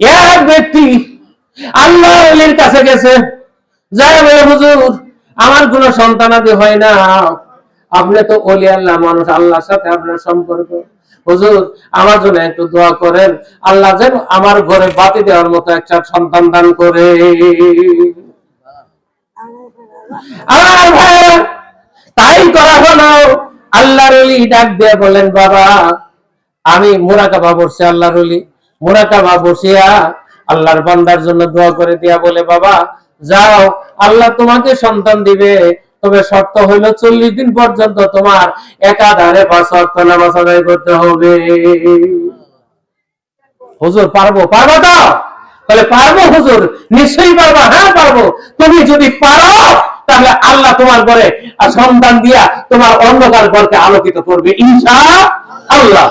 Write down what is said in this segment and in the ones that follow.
এক ব্যক্তি আল্লাহ অলির কাছে গেছে, যাই বলে, হুজুর, আমার কোনো সন্তানাদি হয় না। আপনি তো অলি আল্লাহ, মানুষ আল্লাহর সাথে আপনার সম্পর্ক। হুজুর, আমার জন্য একটু দোয়া করেন। আল্লাহ যেন আমার ঘরে বাতি দেওয়ার মতো একটা সন্তান দান করে। তাই করা হলো। আল্লাহর ডাক দিয়ে বলেন বাবা, আমি মোরাকাবা বসে আল্লাহর মোরাকাবা বসিয়া আল্লাহর বান্দার জন্য দোয়া করে দিয়া বলে, বাবা, যাও, আল্লাহ তোমাকে সন্তান দিবে। তবে শর্ত হইল চল্লিশ দিন পর্যন্ত তোমার একাধারে পাঁচ ওয়াক্ত নামাজ আদায় করতে হবে। হুজুর, পারব? পারব তো? তাহলে পারব হুজুর? নিশ্চয়ই পারব? হ্যাঁ পারব। তুমি যদি পারো, তাহলে আল্লাহ তোমার ঘরে সন্তান দিয়া তোমার অন্ধকার ঘরকে আলোকিত করবে, ইনশা আল্লাহ।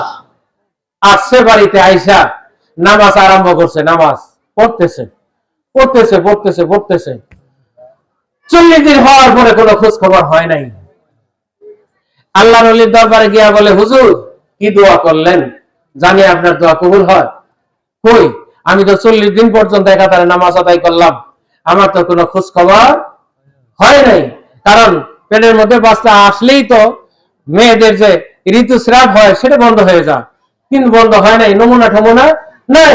আসছে বাড়িতে আইসা নামাজ আরম্ভ করছে, নামাজ পড়তেছে পড়তেছে পড়তেছে পড়তেছে। চল্লিশ দিন হওয়ার পরে কোনো খোঁজ খবর হয় নাই। আল্লাহ নলির দরবারে গিয়া বলে, হুজুর, কি দোয়া করলেন? জানি আপনার দোয়া কবুল হয়। কই? আমি তো চল্লিশ দিন পর্যন্ত একাধারে নামাজ আদায় করলাম। আমার তো কোনো খোঁজ খবর হয় নাই। কারণ পেটের মধ্যে বাচ্চা আসলেই তো মেয়েদের যে ঋতুস্রাব হয়, সেটা বন্ধ হয়ে যায়। কিন্তু বন্ধ হয় নাই নমুনা ঠমুনা নাই।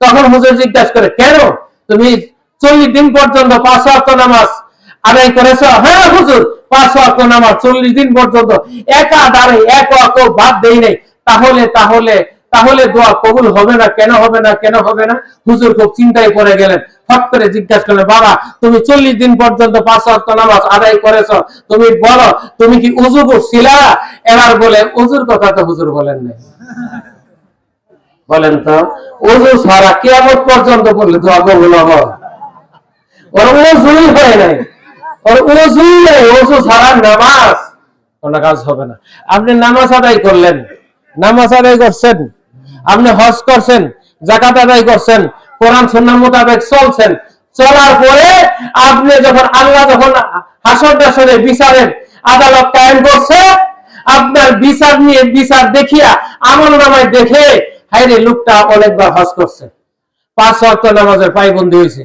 তখন হুজুর জিজ্ঞাসা করে, কেন? তুমি চল্লিশ দিন পর্যন্ত পাঁচ ওয়াক্ত নামাজ আদায় করেছ? হ্যাঁ হুজুর, পাঁচ ওয়াক্ত নামাজ, চল্লিশ দিন পর্যন্ত। একা দাঁড়ে এক ওয়াক্ত বাদ দেই নাই। তাহলে তাহলে তাহলে দোয়া কবুল হবে না? কেন হবে না? কেন হবে না? হুজুর খুব চিন্তায় পড়ে গেলেন। ফট করে জিজ্ঞাসা করলেন, বাবা, তুমি চল্লিশ দিন পর্যন্ত পাঁচ ওয়াক্ত নামাজ আদায় করেছ? তুমি বলো, তুমি কি উজু করছিলা এবার বলে উজুর কথা তো হুজুর বলেন নাই। বলেন তো, উজু ছাড়া কিয়ামত পর্যন্ত বললে দোয়া কবুল হবে ওর হয় নাই। ওর নেই নামাজ। কাজ হবে না। আপনি নামাজ আদায় করলেন। নামাজ আদায় করছেন। আপনি হজ করছেন জাকাত আদায় করছেন, কোরআন মোতাবেক চলছেন। চলার পরে আপনি যখন আল্লাহ যখন হাসর দাসরে বিচারের আদালত কায়েম করছে, আপনার বিচার নিয়ে বিচার দেখিয়া আমল নামায় দেখে হাইরে লোকটা অনেকবার হজ করছে। পাঁচ ওয়াক্ত নামাজের পাইবন্দি হয়েছে।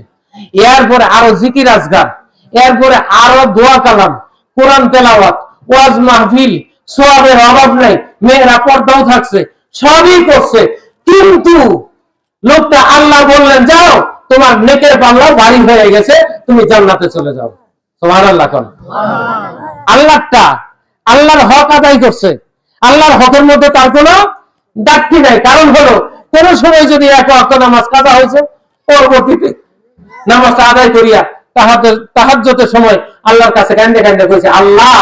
এরপরে আরও জিকির আজগার এরপরে আরও দোয়া কালাম কোরআন তেলাওয়াত ওয়াজ মাহফিল সোয়াবের অভাব নাই মেয়েরা পর্দাও থাকছে সবই করছে। কিন্তু লোকটা আল্লাহ বললেন যাও তোমার নেকের পাল্লা বাড়ি হয়ে গেছে তুমি জান্নাতে চলে যাও। তোমার আল্লাহ কোন আল্লাহটা আল্লাহর হক আদায় করছে। আল্লাহর হকের মধ্যে তার কোনো ডাক্তি নাই। কারণ হলো, কোন সময় যদি এক অক্ত নামাজ কাজা হয়েছে, পরবর্তীতে নামাজটা আদায় করিয়া তাহাদের তাহাজ্জতের সময় আল্লাহর কাছে কান্দে কান্দে কইছে, আল্লাহ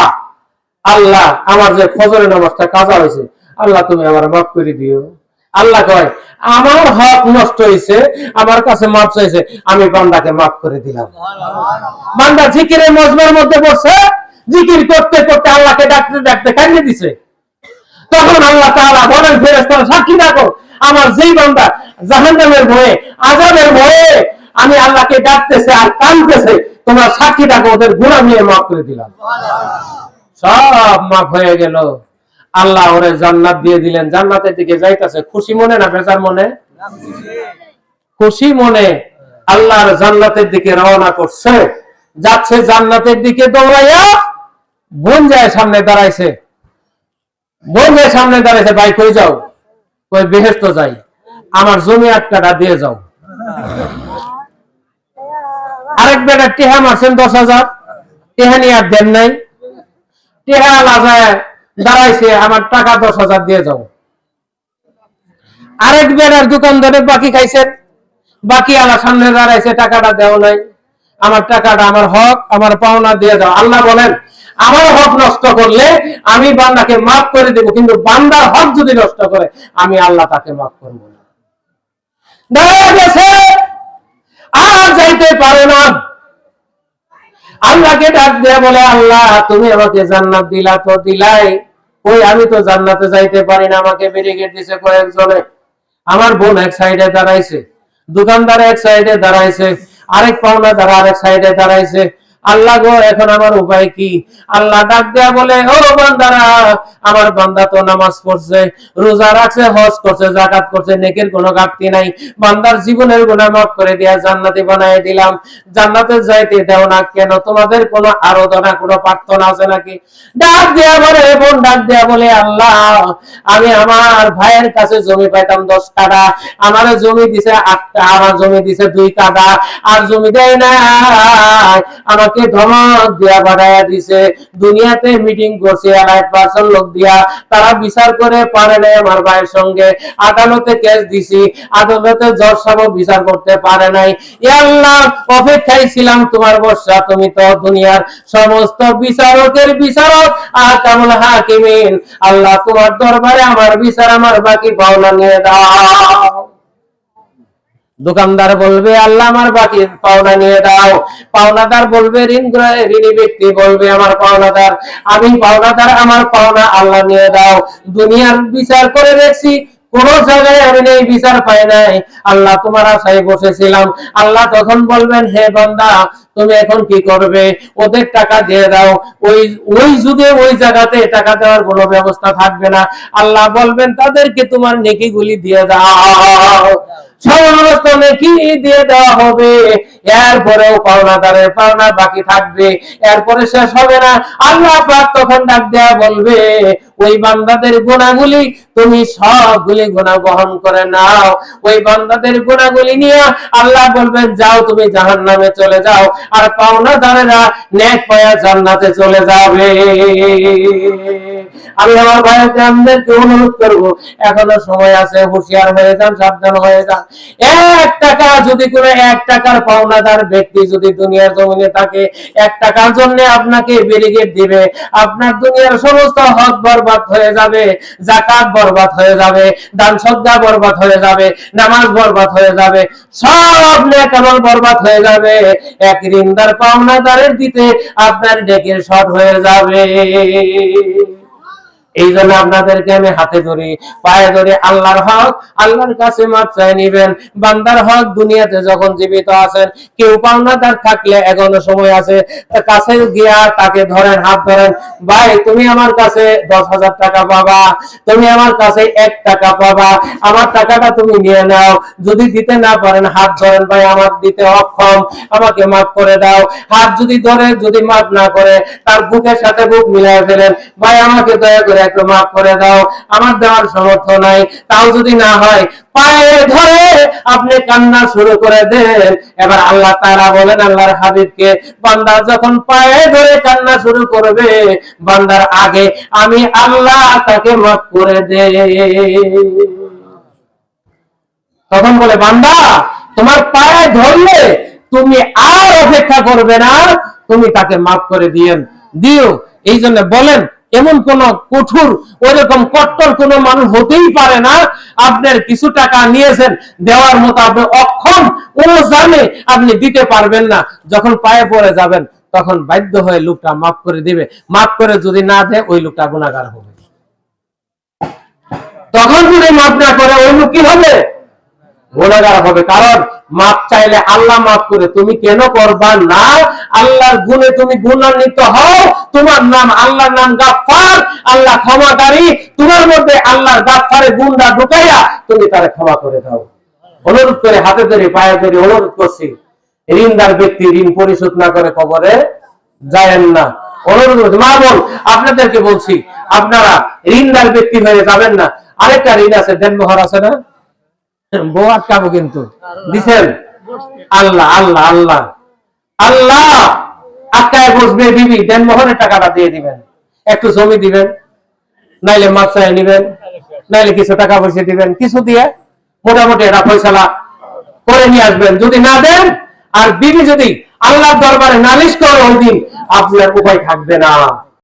আল্লাহ, আমার যে ফজরের নামাজটা কাজা হয়েছে, আল্লাহ তুমি আমার মাফ করে দিও। আল্লাহ কয়, আমার হক নষ্ট হয়েছে আমার কাছে মাফ চাইছে, আমি বান্দাকে মাফ করে দিলাম। বান্দা জিকিরের মজমার মধ্যে বসে, জিকির করতে করতে আল্লাহকে ডাকতে ডাকতে কান্দি দিছে। তখন আল্লাহ তাআলা বলেন, ফেরেশতারা, সাক্ষী রাখো, আমার যেই বান্দা জাহান্নামের ভয়ে, আযাবের ভয়ে আমি আল্লাহকে ডাকতেছে আর কাঁদতেছে তোমরা সাক্ষী রাখো, ওদের গুনাহ নিয়ে মাফ করে দিলাম। সব মাফ হয়ে গেল। আল্লাহ ওরে জান্নাত দিয়ে দিলেন। জান্নাতের দিকে যাইতাছে। খুশি মনে না বেজার মনে? খুশি মনে। আল্লাহর জান্নাতের দিকে রওনা করছে। যাচ্ছে জান্নাতের দিকে দৌড়াইয়া বোন যায় সামনে দাঁড়াইছে। বোন যায় সামনে দাঁড়াইছে, ভাই, কই যাও? কই বেহেস্ত যাই। আমার জমি আট কাটা দিয়ে যাও। আরেক বেটা টেহা মারছেন দশ হাজার। টেহা নিয়ে আর দেন নাই। টেহা লাগায় দাঁড়াইছে, আমার টাকা দশ হাজার দিয়ে যাও। আরেক বেড়ার দোকানদারে বাকি খাইছেন। বাকি আলা সামনে দাঁড়াইছে, টাকাটা দেও নাই। আমার টাকাটা আমার হক, আমার পাওনা দিয়ে দাও আল্লাহ বলেন আমার হক নষ্ট করলে আমি বান্দাকে মাফ করে দেব, কিন্তু বান্দার হক যদি নষ্ট করে, আমি আল্লাহ তাকে মাফ করব না। দিছে কয়েকজনে। আমার বোন এক সাইডে দাঁড়াইছে, দোকানদার এক সাইডে দাঁড়াইছে, আরেক পাওনা দ্বারা আরেক সাইডে দাঁড়াইছে। আল্লাহ গো, এখন আমার উপায় কি? আল্লাহ ডাক দেয়া বলে, ও বান্দারা, আমার বান্দা তো নামাজ পড়ছে, রোজা রাখছে, হজ করছে জাকাত করছে, নেকের কোনো ঘাটতি নাই। বান্দার জীবনের গুনাহ মাফ করে দিয়া জান্নাতি বানায় দিলাম। জান্নাতে যাইতে দেও না কেন? তোমাদের কোনো আরাধনা, কোনো প্রার্থনা আছে নাকি? ডাক দেয়া বলে বোন, ডাক দেয়া বলে, আল্লাহ, আমি আমার ভাইয়ের কাছে জমি পাইতাম দশ কাটা আমার জমি দিছে আটটা, আমার জমি দিছে দুই কাটা আর জমি দেয় না আমাকে ধমক দিয়া বাড়াইয়া দিছে। দুনিয়াতে মিটিং করছে এক পার্সেন্ট লোক দিয়া। তারা বিচার করে পারে নাই আমার ভাইয়ের সঙ্গে। আদালতে কেস দিছি। আদালতে জজ সাহেব বিচার করতে পারে নাই। আল্লাহ অপেক্ষায় ছিলাম তোমার বর্ষা, তুমি তো দুনিয়ার সমস্ত বিচারকের বিচারক আর কেমন হাকিমিন। আল্লাহ তোমার দরবারে আমার বিচার, আমার বাকি পাওনা নিয়ে দাও। দোকানদার বলবে, আল্লাহ আমার বাকি পাওনা নিয়ে দাও। পাওনাদার বলবে, ঋণ ঋণী ব্যক্তি বলবে, আমার পাওনাদার, আমি পাওনাদার, আমার পাওনা আল্লাহ নিয়ে দাও। দুনিয়ার বিচার করে দেখছি, কোন জায়গায় আমি নেই, বিচার পাই নাই। আল্লাহ তোমার আশায় বসেছিলাম। আল্লাহ তখন বলবেন, হে বান্দা তুমি এখন কি করবে? ওদের টাকা দিয়ে দাও। ওই ওই যুগে ওই জায়গাতে টাকা দেওয়ার কোনো ব্যবস্থা থাকবে না। আল্লাহ বলবেন, তাদেরকে তোমার নেকিগুলি দিয়ে দাও। সমস্ত নেকি দিয়ে দেওয়া হবে। এরপরেও পাওনাদারের পাওনা বাকি থাকবে। এরপরে শেষ হবে না। আল্লাহ পাক তখন ডাক দেয়া বলবে, ওই বান্দাদের গুণাগুলি তুমি সবগুলি গুণা বহন করে নাও। ওই বান্দাদের গুণাগুলি নিয়ে আল্লাহ বলবেন, যাও তুমি জাহান নামে চলে যাও, আর পাওনাদারেরা নেক পায়া জান্নাতে চলে যাবে। আমি আমার ভাইকে, আমাদেরকে অনুরোধ করব, এখনও সময় আছে, হুঁশিয়ার হয়ে যান, সাবধান হয়ে যান। এক টাকা যদি কোনো এক টাকার পাওনাদার ব্যক্তি যদি দুনিয়ার জমিনে থাকে, এক টাকার জন্য আপনাকে ব্যারিকেড দিবে। আপনার দুনিয়ার সমস্ত হক বরবাদ হয়ে যাবে, জাকাত বরবাদ হয়ে যাবে, দান সদ্গা বরবাদ হয়ে যাবে, নামাজ বরবাদ হয়ে যাবে, সব নেকামল বরবাদ হয়ে যাবে। এক ঋণদার পাওনাদারের দিতে আপনার ডেকের শট হয়ে যাবে। এই জন্য আপনাদেরকে আমি হাতে ধরি, পায়ে ধরে, আল্লাহর হক, আল্লাহর কাছে মাপ চাই নিবেন। বান্দার হক দুনিয়াতে যখন জীবিত আছেন, কেউ পাওনাদার থাকলে এখনও সময় আছে কাছে গিয়া তাকে ধরেন, হাত ধরেন, ভাই, তুমি আমার কাছে দশ হাজার টাকা পাবা, তুমি আমার কাছে এক টাকা পাবা, আমার টাকাটা তুমি নিয়ে নাও। যদি দিতে না পারেন, হাত ধরেন, ভাই, আমার দিতে অক্ষম, আমাকে মাফ করে দাও। হাত যদি ধরে, যদি মাফ না করে, তার বুকের সাথে বুক মিলাই ফেলেন, ভাই, আমাকে দয়া করে একটু মাফ করে দাও। আমার দেওয়ার সামর্থ্য নাই। তাও যদি না হয় পায়ে ধরে আপনি কান্না শুরু করে দেন। এবার আল্লাহ তারা বলেন, আল্লাহর হাবিবকে, বান্দা যখন পায়ে ধরে কান্না শুরু করবে, বান্দার আগে আমি আল্লাহ তাকে মাফ করে দে তখন বলে, বান্দা, তোমার পায়ে ধরলে তুমি আর অপেক্ষা করবে না। তুমি তাকে মাফ করে দিয়েন। দিও। এই জন্য বলেন এমন কোন কঠোর, ওইরকম কট্টর কোন মানুষ হতেই পারে না। আপনার কিছু টাকা নিয়েছেন, দেওয়ার মতো আপনি অক্ষম ও জানে আপনি দিতে পারবেন না। যখন পায়ে পড়ে যাবেন, তখন বাধ্য হয়ে লোকটা মাফ করে দিবে। মাফ করে যদি না দেয়, ওই লোকটা গুণাগার হবে। তখন যদি মাফ না করে, ওই লোক কি হবে? গুণাগার হবে। কারণ মাপ চাইলে আল্লাহ মাফ করে, তুমি কেন করবা না? আল্লাহর গুণে তুমি গুণান্বিত হও, তোমার নাম আল্লাহর নাম গাফফার, আল্লাহ ক্ষমাকারী। তোমার মধ্যে আল্লাহর গাফফারে গুণটা ঢুকাইয়া তুমি তারে ক্ষমা করে দাও। অনুরোধ করে হাতে ধরে, পায়ে ধরে অনুরোধ করছি, ঋণদার ব্যক্তি ঋণ পরিশোধ না করে কবরে যায়েন না। অনুরোধ, মা বোন, আপনাদেরকে বলছি, আপনারা ঋণদার ব্যক্তি হয়ে যাবেন না। আরেকটা ঋণ আছে দেনমোহর আছে না? বউ আটকাবো কিন্তু। দিছেন? আল্লাহ আল্লাহ আল্লাহ। আল্লাহ আটকায় বসবে দিবি দেন মোহনের টাকাটা দিয়ে দিবেন। একটু জমি দিবেন, নাইলে মাছ চাই নিবেন, নাইলে কিছু টাকা পয়সা দিবেন, কিছু দিয়ে মোটামুটি এটা ফয়সালা করে নিয়ে আসবেন। যদি না দেন, আর বিবি যদি আল্লাহর দরবারে নালিশ করে ওই দিন আপনার উপায় থাকবে না।